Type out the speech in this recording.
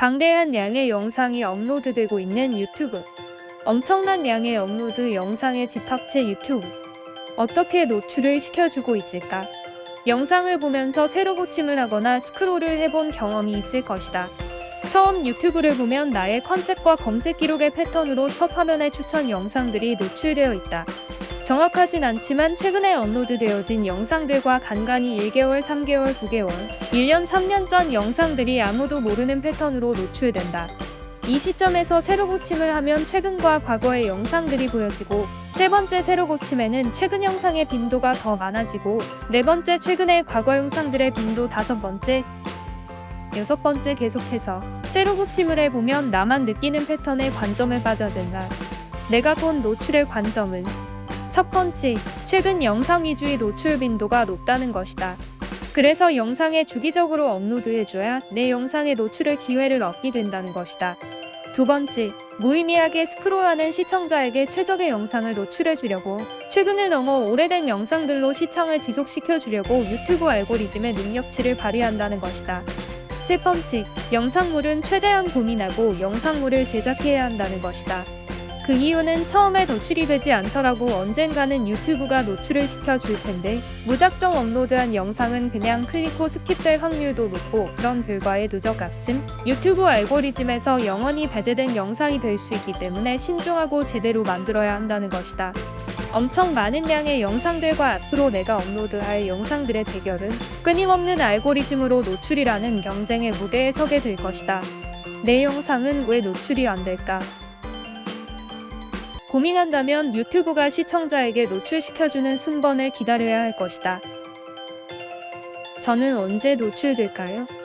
방대한 양의 영상이 업로드되고 있는 유튜브. 엄청난 양의 업로드 영상의 집합체 유튜브. 어떻게 노출을 시켜주고 있을까? 영상을 보면서 새로 고침을 하거나 스크롤을 해본 경험이 있을 것이다. 처음 유튜브를 보면 나의 컨셉과 검색 기록의 패턴으로 첫 화면에 추천 영상들이 노출되어 있다. 정확하진 않지만 최근에 업로드되어진 영상들과 간간히 1개월, 3개월, 9개월, 1년, 3년 전 영상들이 아무도 모르는 패턴으로 노출된다. 이 시점에서 새로 고침을 하면 최근과 과거의 영상들이 보여지고 세 번째 새로 고침에는 최근 영상의 빈도가 더 많아지고 네 번째 최근의 과거 영상들의 빈도 다섯 번째 여섯 번째 계속해서 새로 고침을 해보면 나만 느끼는 패턴의 관점에 빠져든다. 내가 본 노출의 관점은 첫 번째, 최근 영상 위주의 노출 빈도가 높다는 것이다. 그래서 영상에 주기적으로 업로드해줘야 내 영상의 노출의 기회를 얻게 된다는 것이다. 두 번째, 무의미하게 스크롤하는 시청자에게 최적의 영상을 노출해주려고 최근을 넘어 오래된 영상들로 시청을 지속시켜주려고 유튜브 알고리즘의 능력치를 발휘한다는 것이다. 세 번째, 영상물은 최대한 고민하고 영상물을 제작해야 한다는 것이다. 그 이유는 처음에 노출이 되지 않더라도 언젠가는 유튜브가 노출을 시켜줄 텐데 무작정 업로드한 영상은 그냥 클릭 후 스킵될 확률도 높고 그런 결과의 누적값은 유튜브 알고리즘에서 영원히 배제된 영상이 될 수 있기 때문에 신중하고 제대로 만들어야 한다는 것이다. 엄청 많은 양의 영상들과 앞으로 내가 업로드할 영상들의 대결은 끊임없는 알고리즘으로 노출이라는 경쟁의 무대에 서게 될 것이다. 내 영상은 왜 노출이 안 될까? 고민한다면 유튜브가 시청자에게 노출시켜주는 순번을 기다려야 할 것이다. 저는 언제 노출될까요?